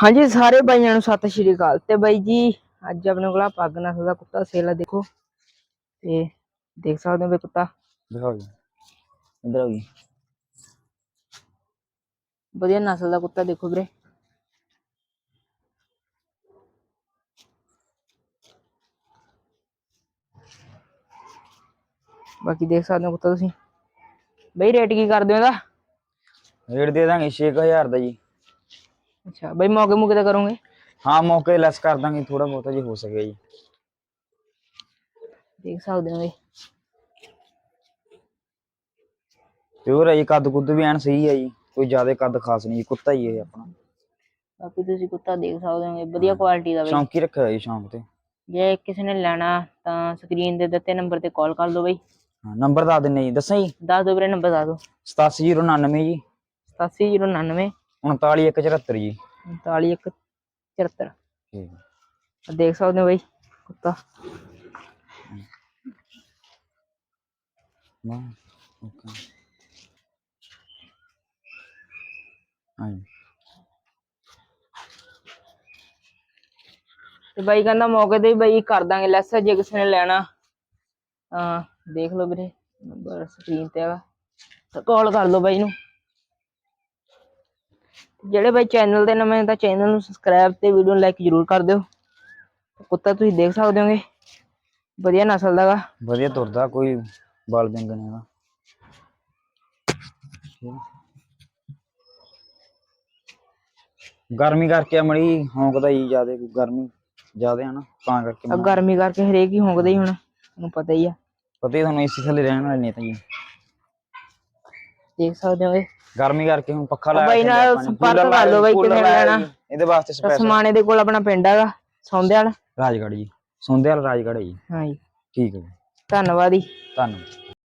ਹਾਂਜੀ ਸਾਰੇ ਬਾਈਆਂ ਨੂੰ ਸਤਿ ਸ਼੍ਰੀ ਅਕਾਲ। ਤੇ ਬਾਈ ਜੀ ਅੱਜ ਆਪਣੇ ਕੋਲ ਆਹ ਪੱਗ ਨਸਲ ਦਾ ਕੁੱਤਾ ਸੇਲ ਆ ਦੇਖੋ। ਤੇ ਦੇਖ ਸਕਦੇ ਹੋ ਵੀ ਕੁੱਤਾ। ਦਿਖਾਓ ਜੀ। ਇਧਰ ਆਓ ਜੀ। ਵਧੀਆ ਨਸਲ ਦਾ ਕੁੱਤਾ ਦੇਖੋ ਵੀਰੇ। ਬਾਕੀ ਦੇਖ ਸਕਦੇ ਹੋ ਕੁੱਤਾ ਤੁਸੀਂ। ਬਈ ਰੇਟ ਕੀ ਕਰਦੇ ਹੋ ਇਹਦਾ? ਰੇਟ ਦੇ ਦਾਂਗੇ 6000 ਦਾ ਜੀ। ਅੱਛਾ ਬਈ ਮੌਕੇ ਮੁਕੇ ਤਾਂ ਕਰੋਗੇ? ਹਾਂ ਮੌਕੇ ਲੈਸ ਕਰ ਦਾਂਗੇ ਥੋੜਾ ਬਹੁਤਾ ਜੀ ਹੋ ਸਕੇ ਜੀ। ਦੇਖ ਸਕਦੇ ਹੋ ਬਈ ਪਿਓਰ ਹੈ ਜੀ ਕੱਦ ਕੁੱਦ ਵੀ ਐਨ ਸਹੀ ਹੈ ਜੀ ਕੋਈ ਜ਼ਿਆਦਾ ਕੱਦ ਖਾਸ ਨਹੀਂ ਜੀ ਕੁੱਤਾ ਹੀ ਹੈ ਇਹ ਆਪਣਾ। ਬਾਕੀ ਤੁਸੀਂ ਕੁੱਤਾ ਦੇਖ ਸਕਦੇ ਹੋ ਵਧੀਆ ਕੁਆਲਿਟੀ ਦਾ ਬਈ। ਸ਼ੌਂਕੀ ਰੱਖਿਆ ਜੀ ਸ਼ੌਂਕ ਤੇ। ਜੇ ਕਿਸੇ ਨੇ ਲੈਣਾ ਤਾਂ ਸਕਰੀਨ ਦੇ ਦਿੱਤੇ ਨੰਬਰ ਤੇ ਕਾਲ ਕਰ ਲਓ ਬਈ। ਹਾਂ ਨੰਬਰ ਦੱਸ ਦਿੰਨੇ ਜੀ ਦੱਸਾਂ ਜੀ? ਦੱਸ ਦਿਓ ਵੀਰੇ ਨੰਬਰ ਦੱਸ ਦਿਓ। 87099 ਜੀ। 87099 39174 ਜੀ। 4174 ਠੀਕ ਹੈ। ਦੇਖ ਸਕਦੇ ਹੋ ਬਈ ਕੁੱਤਾ। ਓਕੇ। ਤੇ ਬਾਈ ਕਹਿੰਦਾ ਮੌਕੇ ਤੇ ਹੀ ਬਾਈ ਕਰ ਦਾਂਗੇ ਲੈਸ ਜੇ ਕਿਸੇ ਨੇ ਲੈਣਾ। ਤਾਂ ਦੇਖ ਲਓ ਵੀਰੇ ਨੰਬਰ ਸਕਰੀਨ ਤੇ ਹੈਗਾ। ਤਾਂ ਕਾਲ ਕਰ ਲਓ ਬਾਈ ਨੂੰ। ਜਿਹੜੇ ਬਾਈ ਚੈਨਲ ਦੇ ਨਵੇਂ ਤਾਂ ਚੈਨਲ ਨੂੰ ਸਬਸਕ੍ਰਾਈਬ ਤੇ ਵੀਡੀਓ ਨੂੰ ਲਾਈਕ ਜ਼ਰੂਰ ਕਰ ਦਿਓ। ਕੁੱਤਾ ਤੁਸੀਂ ਦੇਖ ਸਕਦੇ ਹੋਗੇ ਵਧੀਆ ਨਸਲ ਦਾ ਗਾ। ਵਧੀਆ ਤੁਰਦਾ ਕੋਈ ਬਾਲ ਬਿੰਗ ਨਹੀਂ ਹੈਗਾ। ਗਰਮੀ ਕਰਕੇ ਮੜੀ ਹੌਂਕਦਾ ਜੀ ਜਿਆਦੇ ਗਰਮੀ ਜਿਆਦੇ ਹੈ ਨਾ ਤਾਂ ਕਰਕੇ ਆ ਗਰਮੀ ਕਰਕੇ ਹਰੇਕ ਹੀ ਹੋਂਕਦਾ ਹੀ ਹੁਣ ਤੁਹਾਨੂੰ ਪਤਾ ਹੀ ਆ। ਪਤਾ ਹੀ ਤੁਹਾਨੂੰ ਏਸੀ ਥੱਲੇ ਰਹਿਣ ਵਾਲੇ ਨੇ ਤਾਂ ਜੀ। ਦੇਖ ਸਕਦੇ ਹੋਗੇ। ਗਰਮੀ ਕਰਕੇ ਹੁਣ ਪੱਖਾ ਲਾਇਆ ਬਾਈ ਨਾਲ। ਸੰਪਰਕ ਕਰ ਲਓ ਬਾਈ ਲਾਇਆ ਲੈਣਾ। ਇਹਦੇ ਵਾਸਤੇ ਸਪੈਸ਼ਲ ਸਮਾਣੇ ਦੇ ਕੋਲ ਆਪਣਾ ਪਿੰਡ ਹੈਗਾ ਸੌਂਦੇਵਾਲ ਰਾਜਗੜ੍ਹ ਜੀ। ਸੁੰਦੇਵਾਲ ਰਾਜਗੜ੍ਹ ਹੈ ਜੀ। ਹਾਂ ਜੀ ਠੀਕ ਹੈ ਧੰਨਵਾਦ ਜੀ। ਧੰਨਵਾਦ।